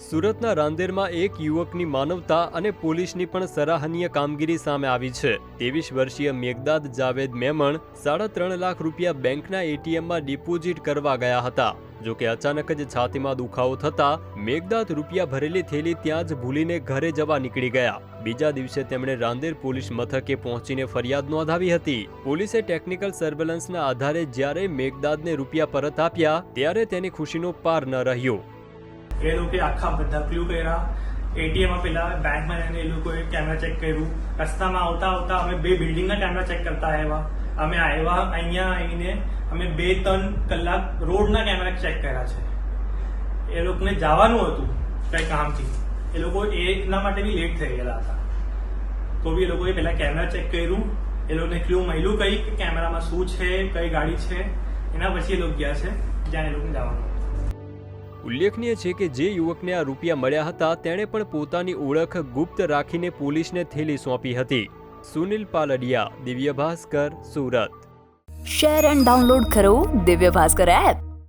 સુરતના રાંદેરમાં એક યુવકની માનવતા અને પોલીસની પણ સરાહનીય કામગીરી સામે આવી છે. ત્રેવીસ વર્ષીય મેઘદાદ જાવેદ મેમણ સાડા ત્રણ લાખ રૂપિયા બેંકના એટીએમમાં ડિપોઝિટ કરવા ગયા હતા. જો કે અચાનક જ છાતીમાં દુખાવો થતા મેઘદાદ રૂપિયા ભરેલી થેલી ત્યાં જ ભૂલીને ઘરે જવા નીકળી ગયા. બીજા દિવસે તેમણે રાંદેર પોલીસ મથકે પહોંચીને ફરિયાદ નોંધાવી હતી. પોલીસે ટેકનિકલ સર્વેલન્સના આધારે જ્યારે મેઘદાદને રૂપિયા પરત આપ્યા, ત્યારે તેની ખુશીનો પાર ન રહ્યો. એ લોકોએ આખા બધા ક્લ્યુ કર્યા. એટીએમમાં પેલા બેંકમાં જઈને એ લોકોએ કેમેરા ચેક કર્યું. રસ્તામાં આવતા આવતા અમે બે બિલ્ડિંગના કેમેરા ચેક કરતા આવ્યા. અમે આવ્યા અહીંયા આવીને અમે બે ત્રણ કલાક રોડના કેમેરા ચેક કર્યા છે. એ લોકોને જવાનું હતું કઈ કામથી. એ લોકો એના માટે બી લેટ થઈ ગયેલા હતા. તો બી એ લોકોએ પહેલાં કેમેરા ચેક કર્યું. એ લોકોને ક્લુ મળ્યું કઈ કેમેરામાં શું છે, કઈ ગાડી છે. એના પછી એ લોકો ગયા છે, જ્યાં એ લોકોને જવાનું હતું. ઉલ્લેખનીય છે કે જે યુવકને આ રૂપિયા મળ્યા હતા, તેણે પણ પોતાની ઓળખ ગુપ્ત રાખીને પોલીસને થેલી સોંપી હતી. Sunil Paldiya Divya Bhaskar Surat. Share and download કરો દિવ્ય ભાસ્કર એપ.